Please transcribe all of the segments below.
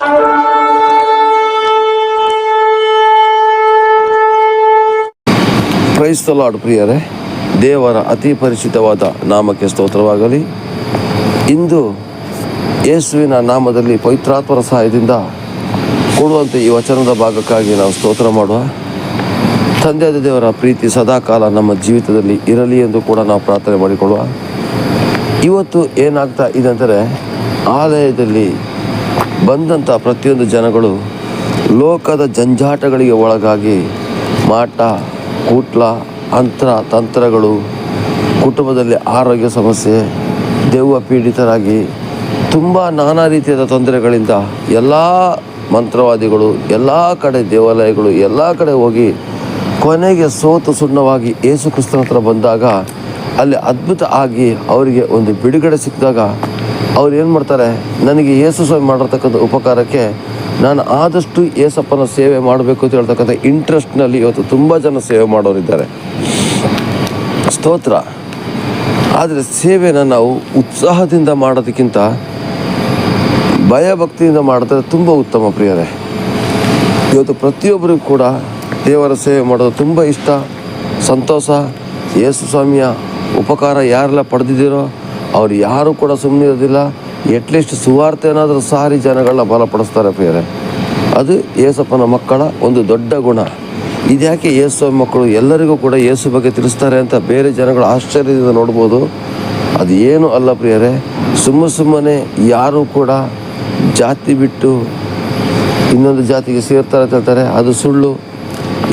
ಕ್ರೈಸ್ತಲಾಡ್ ಪ್ರಿಯರೇ. ದೇವರ ಅತಿ ಪರಿಚಿತವಾದ ನಾಮಕ್ಕೆ ಸ್ತೋತ್ರವಾಗಲಿ. ಇಂದು ಯೇಸುವಿನ ನಾಮದಲ್ಲಿ ಪವಿತ್ರಾತ್ಮರ ಸಹಾಯದಿಂದ ಕೊಡುವಂತೆ ಈ ವಚನದ ಭಾಗಕ್ಕಾಗಿ ನಾವು ಸ್ತೋತ್ರ ಮಾಡುವ. ತಂದೆಯಾದ ದೇವರ ಪ್ರೀತಿ ಸದಾಕಾಲ ನಮ್ಮ ಜೀವಿತದಲ್ಲಿ ಇರಲಿ ಎಂದು ಕೂಡ ನಾವು ಪ್ರಾರ್ಥನೆ ಮಾಡಿಕೊಳ್ಳುವ. ಇವತ್ತು ಏನಾಗ್ತಾ ಇದೆ ಅಂದರೆ, ಆಲಯದಲ್ಲಿ ಬಂದಂಥ ಪ್ರತಿಯೊಂದು ಜನಗಳು ಲೋಕದ ಜಂಜಾಟಗಳಿಗೆ ಒಳಗಾಗಿ ಮಾಟ, ಕೂಟ್ಲ, ಅಂತ್ರ, ತಂತ್ರಗಳು, ಕುಟುಂಬದಲ್ಲಿ ಆರೋಗ್ಯ ಸಮಸ್ಯೆ, ದೆವ್ವ ಪೀಡಿತರಾಗಿ ತುಂಬ ನಾನಾ ರೀತಿಯಾದ ತೊಂದರೆಗಳಿಂದ ಎಲ್ಲ ಮಂತ್ರವಾದಿಗಳು, ಎಲ್ಲ ಕಡೆ ದೇವಾಲಯಗಳು, ಎಲ್ಲ ಕಡೆ ಹೋಗಿ ಕೊನೆಗೆ ಸೋತು ಸುಣ್ಣವಾಗಿ ಯೇಸು ಕ್ರಿಸ್ತನ ಹತ್ರ ಬಂದಾಗ ಅಲ್ಲಿ ಅದ್ಭುತ ಆಗಿ ಅವರಿಗೆ ಒಂದು ಬಿಡುಗಡೆ ಸಿಕ್ಕಿದಾಗ ಅವ್ರು ಏನು ಮಾಡ್ತಾರೆ? ನನಗೆ ಯೇಸು ಸ್ವಾಮಿ ಮಾಡಿರ್ತಕ್ಕಂಥ ಉಪಕಾರಕ್ಕೆ ನಾನು ಆದಷ್ಟು ಏಸಪ್ಪನ ಸೇವೆ ಮಾಡಬೇಕು ಅಂತ ಹೇಳ್ತಕ್ಕಂಥ ಇಂಟ್ರೆಸ್ಟ್ನಲ್ಲಿ ಇವತ್ತು ತುಂಬ ಜನ ಸೇವೆ ಮಾಡೋರಿದ್ದಾರೆ. ಸ್ತೋತ್ರ. ಆದರೆ ಸೇವೆನ ನಾವು ಉತ್ಸಾಹದಿಂದ ಮಾಡೋದಕ್ಕಿಂತ ಭಯಭಕ್ತಿಯಿಂದ ಮಾಡಿದ್ರೆ ತುಂಬ ಉತ್ತಮ ಪ್ರಿಯರೇ. ಇವತ್ತು ಪ್ರತಿಯೊಬ್ಬರಿಗೂ ಕೂಡ ದೇವರ ಸೇವೆ ಮಾಡೋದು ತುಂಬ ಇಷ್ಟ, ಸಂತೋಷ. ಯೇಸು ಸ್ವಾಮಿಯ ಉಪಕಾರ ಯಾರೆಲ್ಲ ಪಡೆದಿದ್ದೀರೋ ಅವ್ರು ಯಾರೂ ಕೂಡ ಸುಮ್ಮನೆ ಇರೋದಿಲ್ಲ. ಎಟ್ಲೀಸ್ಟ್ ಸುವಾರ್ತೆ ಏನಾದರೂ ಸಾರಿ ಜನಗಳನ್ನ ಬಲಪಡಿಸ್ತಾರೆ ಬೇರೆ ಅದು ಯೇಸಪ್ಪನ ಮಕ್ಕಳ ಒಂದು ದೊಡ್ಡ ಗುಣ. ಇದ್ಯಾಕೆ ಯೇಸು ಮಕ್ಕಳು ಎಲ್ಲರಿಗೂ ಕೂಡ ಯೇಸು ಬಗ್ಗೆ ತಿಳಿಸ್ತಾರೆ ಅಂತ ಬೇರೆ ಜನಗಳು ಆಶ್ಚರ್ಯದಿಂದ ನೋಡ್ಬೋದು. ಅದು ಏನು ಅಲ್ಲ ಪ್ರಿಯರೇ. ಸುಮ್ಮ ಸುಮ್ಮನೆ ಯಾರೂ ಕೂಡ ಜಾತಿ ಬಿಟ್ಟು ಇನ್ನೊಂದು ಜಾತಿಗೆ ಸೇರ್ತಾರೆ ಅಂತ ಹೇಳ್ತಾರೆ. ಅದು ಸುಳ್ಳು.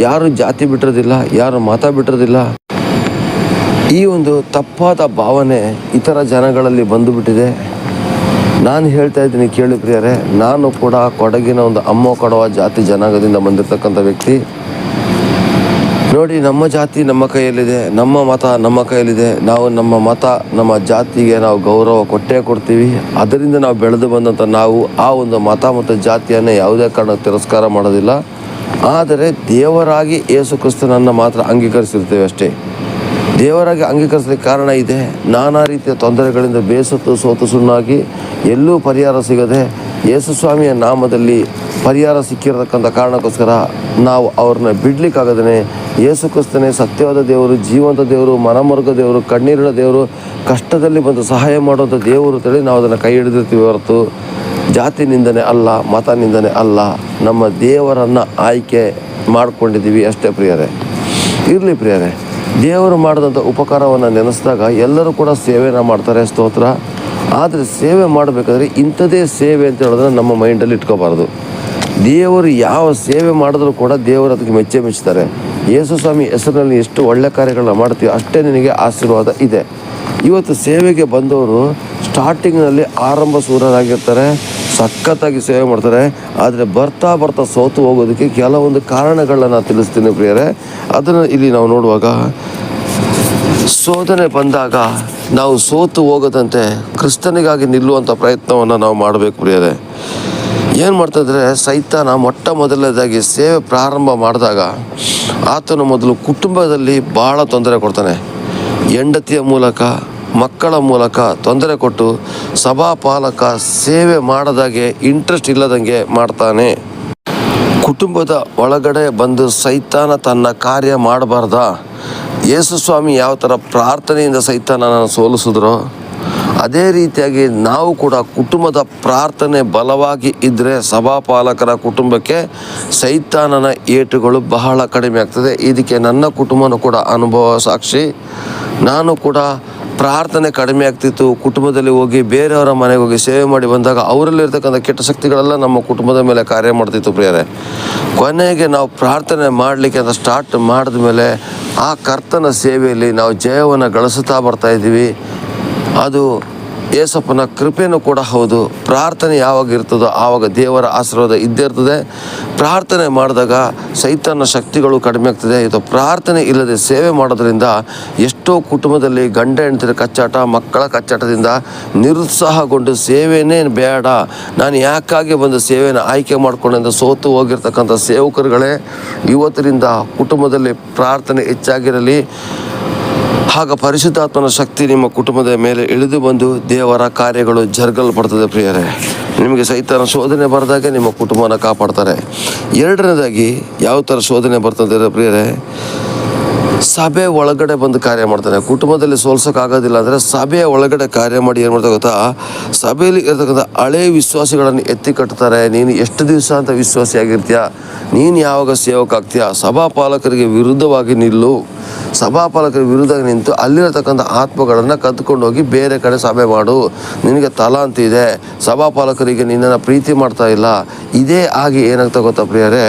ಯಾರು ಜಾತಿ ಬಿಟ್ಟಿರೋದಿಲ್ಲ, ಯಾರು ಮತ ಬಿಟ್ಟಿರೋದಿಲ್ಲ. ಈ ಒಂದು ತಪ್ಪಾದ ಭಾವನೆ ಇತರ ಜನಗಳಲ್ಲಿ ಬಂದುಬಿಟ್ಟಿದೆ. ನಾನು ಹೇಳ್ತಾ ಇದ್ದೀನಿ, ಕೇಳಿ ಪ್ರಿಯರೇ. ನಾನು ಕೂಡ ಕೊಡಗಿನ ಒಂದು ಅಮ್ಮ ಕೊಡವ ಜಾತಿ ಜನಾಂಗದಿಂದ ಬಂದಿರತಕ್ಕಂಥ ವ್ಯಕ್ತಿ. ನೋಡಿ, ನಮ್ಮ ಜಾತಿ ನಮ್ಮ ಕೈಯಲ್ಲಿದೆ, ನಮ್ಮ ಮತ ನಮ್ಮ ಕೈಯಲ್ಲಿದೆ. ನಾವು ನಮ್ಮ ಮತ, ನಮ್ಮ ಜಾತಿಗೆ ನಾವು ಗೌರವ ಕೊಟ್ಟೇ ಕೊಡ್ತೀವಿ. ಅದರಿಂದ ನಾವು ಬೆಳೆದು ಬಂದಂಥ ನಾವು ಆ ಒಂದು ಮತ ಮತ್ತು ಜಾತಿಯನ್ನು ಯಾವುದೇ ಕಾರಣ ತಿರಸ್ಕಾರ ಮಾಡೋದಿಲ್ಲ. ಆದರೆ ದೇವರಾಗಿ ಯೇಸು ಕ್ರಿಸ್ತನನ್ನು ಮಾತ್ರ ಅಂಗೀಕರಿಸಿರ್ತೇವೆ ಅಷ್ಟೇ. ದೇವರಾಗಿ ಅಂಗೀಕರಿಸಲಿಕ್ಕೆ ಕಾರಣ ಇದೆ. ನಾನಾ ರೀತಿಯ ತೊಂದರೆಗಳಿಂದ ಬೇಸತ್ತು, ಸೋತು, ಸುಣ್ಣಾಗಿ ಎಲ್ಲೂ ಪರಿಹಾರ ಸಿಗದೆ ಯೇಸುಸ್ವಾಮಿಯ ನಾಮದಲ್ಲಿ ಪರಿಹಾರ ಸಿಕ್ಕಿರತಕ್ಕಂಥ ಕಾರಣಕ್ಕೋಸ್ಕರ ನಾವು ಅವ್ರನ್ನ ಬಿಡ್ಲಿಕ್ಕಾಗದೇ ಯೇಸು ಕ್ರಿಸ್ತನೇ ಸತ್ಯವಾದ ದೇವರು, ಜೀವಂತ ದೇವರು, ಮನಮರ್ಗ ದೇವರು, ಕಣ್ಣೀರಿನ ದೇವರು, ಕಷ್ಟದಲ್ಲಿ ಬಂದು ಸಹಾಯ ಮಾಡುವಂಥ ದೇವರು ತಿಳಿ ನಾವು ಅದನ್ನು ಕೈ ಹಿಡಿದಿರ್ತೀವಿ ಹೊರತು. ಜಾತಿ ನಿಂದನೆ ಅಲ್ಲ ಮತ ನಿಂದನೆ ಅಲ್ಲ, ನಮ್ಮ ದೇವರನ್ನು ಆಯ್ಕೆ ಮಾಡಿಕೊಂಡಿದ್ದೀವಿ ಅಷ್ಟೇ ಪ್ರಿಯರೇ. ಇರಲಿ ಪ್ರಿಯರೇ. ದೇವರು ಮಾಡಿದಂಥ ಉಪಕಾರವನ್ನು ನೆನೆಸಿದಾಗ ಎಲ್ಲರೂ ಕೂಡ ಸೇವೆಯನ್ನು ಮಾಡ್ತಾರೆ, ಸ್ತೋತ್ರ. ಆದರೆ ಸೇವೆ ಮಾಡಬೇಕಾದ್ರೆ ಇಂಥದೇ ಸೇವೆ ಅಂತ ಹೇಳಿದ್ರೆ ನಮ್ಮ ಮೈಂಡಲ್ಲಿ ಇಟ್ಕೋಬಾರ್ದು. ದೇವರು ಯಾವ ಸೇವೆ ಮಾಡಿದ್ರೂ ಕೂಡ ದೇವರು ಅದಕ್ಕೆ ಮೆಚ್ಚೆ ಮೆಚ್ಚುತ್ತಾರೆ ಯೇಸು ಸ್ವಾಮಿ ಹೆಸರಿನಲ್ಲಿ ಎಷ್ಟು ಒಳ್ಳೆ ಕಾರ್ಯಗಳನ್ನ ಮಾಡ್ತೀವಿ, ಅಷ್ಟೇ ನಿನಗೆ ಆಶೀರ್ವಾದ ಇದೆ. ಇವತ್ತು ಸೇವೆಗೆ ಬಂದವರು ಸ್ಟಾರ್ಟಿಂಗ್ನಲ್ಲಿ ಆರಂಭ ಸೂರರಾಗಿರ್ತಾರೆ. ಸಖತ್ತಾಗಿ ಸೇವೆ ಮಾಡ್ತಾರೆ. ಆದರೆ ಬರ್ತಾ ಬರ್ತಾ ಸೋತು ಹೋಗೋದಕ್ಕೆ ಕೆಲವೊಂದು ಕಾರಣಗಳನ್ನ ನಾನು ತಿಳಿಸ್ತೀನಿ ಪ್ರಿಯರೇ. ಅದನ್ನು ಇಲ್ಲಿ ನಾವು ನೋಡುವಾಗ ಶೋಧನೆ ಬಂದಾಗ ನಾವು ಸೋತು ಹೋಗದಂತೆ ಕ್ರಿಸ್ತನಿಗಾಗಿ ನಿಲ್ಲುವಂಥ ಪ್ರಯತ್ನವನ್ನು ನಾವು ಮಾಡಬೇಕು ಪ್ರಿಯರೇ. ಏನು ಮಾಡ್ತಾಯಿದ್ರೆ ಸೈತಾನ ಮೊಟ್ಟ ಮೊದಲನೇದಾಗಿ ಸೇವೆ ಪ್ರಾರಂಭ ಮಾಡಿದಾಗ ಆತನು ಮೊದಲು ಕುಟುಂಬದಲ್ಲಿ ಭಾಳ ತೊಂದರೆ ಕೊಡ್ತಾನೆ. ಹೆಂಡತಿಯ ಮೂಲಕ ಮಕ್ಕಳ ಮೂಲಕ ತೊಂದರೆ ಕೊಟ್ಟು ಸಭಾಪಾಲಕ ಸೇವೆ ಮಾಡದಾಗೆ ಇಂಟ್ರೆಸ್ಟ್ ಇಲ್ಲದಂಗೆ ಮಾಡ್ತಾನೆ. ಕುಟುಂಬದ ಒಳಗಡೆ ಬಂದು ಸೈತಾನ ತನ್ನ ಕಾರ್ಯ ಮಾಡಬಾರ್ದ? ಯೇಸುಸ್ವಾಮಿ ಯಾವ ಥರ ಪ್ರಾರ್ಥನೆಯಿಂದ ಸೈತಾನನ ಸೋಲಿಸಿದ್ರೋ, ಅದೇ ರೀತಿಯಾಗಿ ನಾವು ಕೂಡ ಕುಟುಂಬದ ಪ್ರಾರ್ಥನೆ ಬಲವಾಗಿ ಇದ್ದರೆ ಸಭಾಪಾಲಕರ ಕುಟುಂಬಕ್ಕೆ ಸೈತಾನನ ಏಟುಗಳು ಬಹಳ ಕಡಿಮೆ ಆಗ್ತದೆ. ಇದಕ್ಕೆ ನನ್ನ ಕುಟುಂಬನೂ ಕೂಡ ಅನುಭವ ಸಾಕ್ಷಿ. ನಾನು ಕೂಡ ಪ್ರಾರ್ಥನೆ ಕಡಿಮೆ ಆಗ್ತಿತ್ತು, ಕುಟುಂಬದಲ್ಲಿ ಹೋಗಿ ಬೇರೆಯವರ ಮನೆಗೆ ಹೋಗಿ ಸೇವೆ ಮಾಡಿ ಬಂದಾಗ ಅವರಲ್ಲಿರ್ತಕ್ಕಂಥ ಕೆಟ್ಟ ಶಕ್ತಿಗಳೆಲ್ಲ ನಮ್ಮ ಕುಟುಂಬದ ಮೇಲೆ ಕಾರ್ಯ ಮಾಡ್ತಿತ್ತು ಪ್ರಿಯರೇ. ಕೊನೆಗೆ ನಾವು ಪ್ರಾರ್ಥನೆ ಮಾಡಲಿಕ್ಕೆ ಅಂತ ಸ್ಟಾರ್ಟ್ ಮಾಡಿದ ಮೇಲೆ ಆ ಕರ್ತನ ಸೇವೆಯಲ್ಲಿ ನಾವು ಜಯವನ್ನು ಗಳಿಸುತ್ತಾ ಬರ್ತಾ ಇದ್ದೀವಿ. ಅದು ಏಸಪ್ಪನ ಕೃಪೆಯೂ ಕೂಡ ಹೌದು. ಪ್ರಾರ್ಥನೆ ಯಾವಾಗ ಇರ್ತದೋ ಆವಾಗ ದೇವರ ಆಶೀರ್ವಾದ ಇದ್ದೇ ಇರ್ತದೆ. ಪ್ರಾರ್ಥನೆ ಮಾಡಿದಾಗ ಸೈತನ ಶಕ್ತಿಗಳು ಕಡಿಮೆ ಆಗ್ತದೆ. ಇದು ಪ್ರಾರ್ಥನೆ ಇಲ್ಲದೆ ಸೇವೆ ಮಾಡೋದ್ರಿಂದ ಎಷ್ಟೋ ಕುಟುಂಬದಲ್ಲಿ ಗಂಡ ಹೆಂಡತಿರ ಕಚ್ಚಾಟ, ಮಕ್ಕಳ ಕಚ್ಚಾಟದಿಂದ ನಿರುತ್ಸಾಹಗೊಂಡು ಸೇವೆನೇ ಬೇಡ. ನಾನು ಯಾಕಾಗಿ ಬಂದು ಸೇವೆಯನ್ನು ಆಯ್ಕೆ ಮಾಡ್ಕೊಂಡೆಂದು ಸೋತು ಹೋಗಿರ್ತಕ್ಕಂಥ ಸೇವಕರುಗಳೇ ಇವತ್ತರಿಂದ ಕುಟುಂಬದಲ್ಲಿ ಪ್ರಾರ್ಥನೆ ಹೆಚ್ಚಾಗಿರಲಿ. ಆಗ ಪರಿಶುದ್ಧಾತ್ಮನ ಶಕ್ತಿ ನಿಮ್ಮ ಕುಟುಂಬದ ಮೇಲೆ ಇಳಿದು ಬಂದು ದೇವರ ಕಾರ್ಯಗಳು ಜರುಗಲ್ಪಡ್ತದೆ ಪ್ರಿಯರೇ. ನಿಮಗೆ ಸೈತನ ಶೋಧನೆ ಬರೆದಾಗ ನಿಮ್ಮ ಕುಟುಂಬನ ಕಾಪಾಡ್ತಾರೆ. ಎರಡನೇದಾಗಿ ಯಾವ ಥರ ಶೋಧನೆ ಬರ್ತದೆ ಪ್ರಿಯರೇ, ಸಭೆ ಒಳಗಡೆ ಬಂದು ಕಾರ್ಯ ಮಾಡ್ತಾರೆ ಕುಟುಂಬದಲ್ಲಿ ಸೋಲ್ಸೋಕ್ಕಾಗೋದಿಲ್ಲ ಅಂದರೆ ಸಭೆಯ ಒಳಗಡೆ ಕಾರ್ಯ ಮಾಡಿ ಏನು ಮಾಡ್ತಾರೆ ಗೊತ್ತಾ? ಸಭೆಯಲ್ಲಿ ಇರತಕ್ಕಂಥ ಹಳೇ ವಿಶ್ವಾಸಿಗಳನ್ನು ಎತ್ತಿ ಕಟ್ತಾರೆ. ನೀನು ಎಷ್ಟು ದಿವಸ ಅಂತ ವಿಶ್ವಾಸಿಯಾಗಿರ್ತೀಯ? ನೀನು ಯಾವಾಗ ಸೇವಕ ಆಗ್ತೀಯ ಸಭಾಪಾಲಕರಿಗೆ ವಿರುದ್ಧವಾಗಿ ನಿಲ್ಲು. ಸಭಾಪಾಲಕರ ವಿರುದ್ಧ ನಿಂತು ಅಲ್ಲಿರತಕ್ಕಂಥ ಆತ್ಮಗಳನ್ನು ಕದ್ದುಕೊಂಡು ಹೋಗಿ ಬೇರೆ ಕಡೆ ಸಭೆ ಮಾಡು. ನಿನಗೆ ತಲಾಂತ ಇದೆ. ಸಭಾಪಾಲಕರಿಗೆ ನಿನ್ನನ್ನು ಪ್ರೀತಿ ಮಾಡ್ತಾ ಇಲ್ಲ. ಇದೇ ಆಗಿ ಏನಾಗ್ತಾ ಗೊತ್ತಾ ಪ್ರಿಯರೇ?